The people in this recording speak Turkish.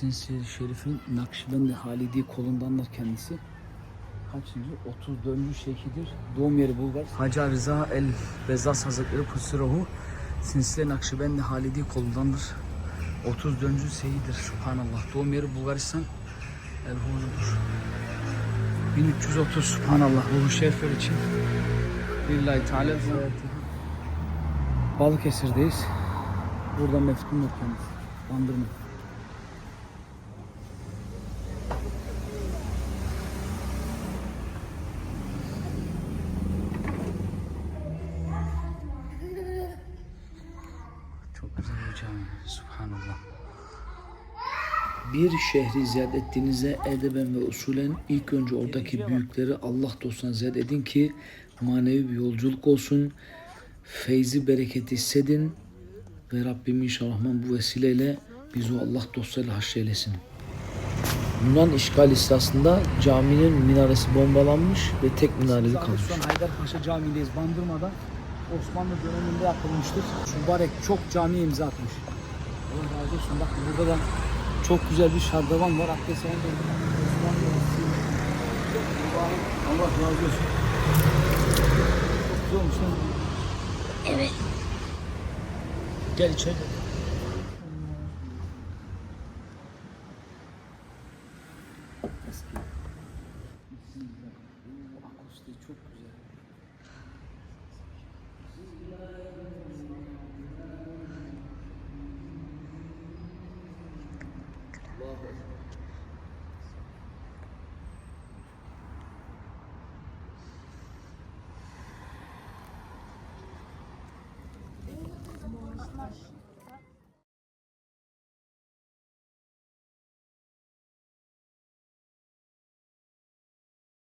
Sinsi Şerif'in Nakşibendi Halidi kolundandır kendisi. Kaçıncı? 34. şeyhidir. Doğum yeri Bulgar. Hacı Rıza El Bezzas Hazretleri Kusuruhu Sinsi Nakşibendi Halidi kolundandır. 34. seyidir. Subhanallah. Doğum yeri Bulgaristan. El Hulu'dur. 1330 Subhanallah. Ruhu Şerifler için. Lillahi Teala. Balıkesir'deyiz. Buradan meftun kendisi. Bandırma. Çok güzel bir cami. Subhanallah. Bir şehri ziyaret ettiğinizde edeben ve usulen ilk önce oradaki büyükleri Allah dostuna ziyaret edin ki manevi bir yolculuk olsun. Feyzi bereketi hissedin ve Rabbim inşallah bu vesileyle bizi o Allah dostlarıyla haşreylesin. Yunan işgal esnasında caminin minaresi bombalanmış ve tek minareli kalmış. Şu an Haydarpaşa Camii'ndeyiz Bandırma'da. Osmanlı döneminde yapılmıştır. Mübarek çok camiye imza atmış. Allah razı olsun. Bak burada da çok güzel bir şardavan var. Mübarek. Allah razı olsun. Çok güzel olmuş lan. Evet. Gel içeri. Eski. Akustiği çok güzel. with.